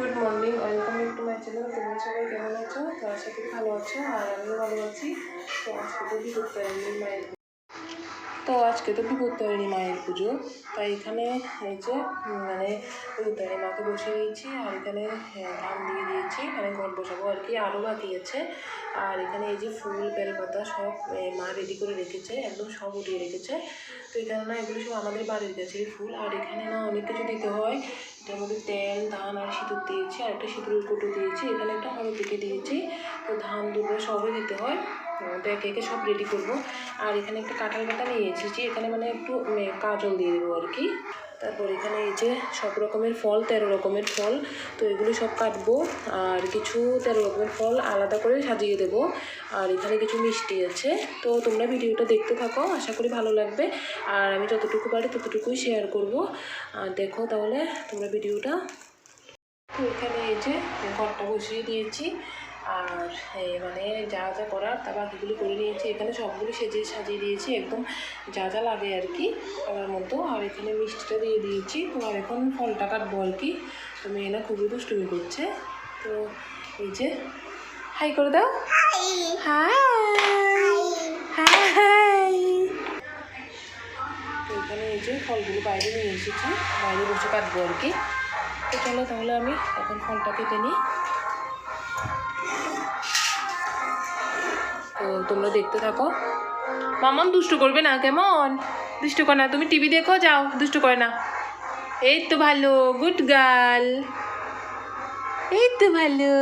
Good morning welcome back to my channel তোমরা সবাই কেমন আছো তো করি ভালো আছো আর আমিও ভালো আছি তো আজকে তো বিপত্তারিণী মায়ের তো আজকে তো বিপত্তারিণী মায়ের পুজো তাই এখানে যে মানে বিপত্তারিণী মাকে বসে রয়েছি আর এখানে হ্যাঁ, ধান দিয়ে দিয়েছি মানে ঘর বসাবো আর কি। আরও বাকি আছে আর এখানে এই যে ফুল, বেলপাতা সব মা রেডি করে রেখেছে, একদম সব উঠিয়ে রেখেছে। তো এখানে না এগুলো সব আমাদের বাড়ির গাছের ফুল। আর এখানে না অনেক কিছু দিতে হয়। এটার মধ্যে তেল, ধান আর সিঁদুর দিয়েছি, আর একটা সিঁদুরের কুটো দিয়েছি। এখানে একটা হলুদ দিকে দিয়েছি। তো ধান দুটো সবই দিতে হয়। তো একে একে সব রেডি করব। আর এখানে একটা কাঁঠাল পাতা নিয়ে এসেছি। এখানে মানে একটু কাজল দিয়ে দেবো আর কি। তারপর এখানে এই যে সব রকমের ফল, তেরো রকমের ফল, তো এগুলো সব কাটবো আর কিছু তেরো রকমের ফল আলাদা করে সাজিয়ে দেবো। আর এখানে কিছু মিষ্টি আছে, তো তোমরা ভিডিওটা দেখতে থাকো, আশা করি ভালো লাগবে। আর আমি যতটুকু পারি ততটুকুই শেয়ার করব। আর দেখো তাহলে তোমরা ভিডিওটা। তো এখানে এই যে ঘরটা বসিয়ে দিয়েছি। আর মানে যা যা করার তা বাকিগুলো করে নিয়েছি। এখানে সবগুলো সেজে সাজিয়ে দিয়েছি একদম যা যা লাগে আর কি করার মতো। আর এখানে মিষ্টিটা দিয়ে দিয়েছি। তো আর এখন ফলটা কাটবো আর কি। তো মেয়ে না খুবই দুষ্টুমি করছে। তো এই যে হাই করে দাও। হাই। হাই। তো এখানে এই যে ফলগুলো বাইরে নিয়ে এসেছি। বাইরে বসে কাটবো আর কি। তো চলো তাহলে আমি এখন ফলটা কেটে নিই। তোমরা দেখতে থাকো। মামন দুষ্টু করবে না, কেমন? দুষ্টু করে না, তুমি টিভি দেখো, যাও, দুষ্টু করে না। এই তো ভালো গুড গার্ল এই তো ভালো।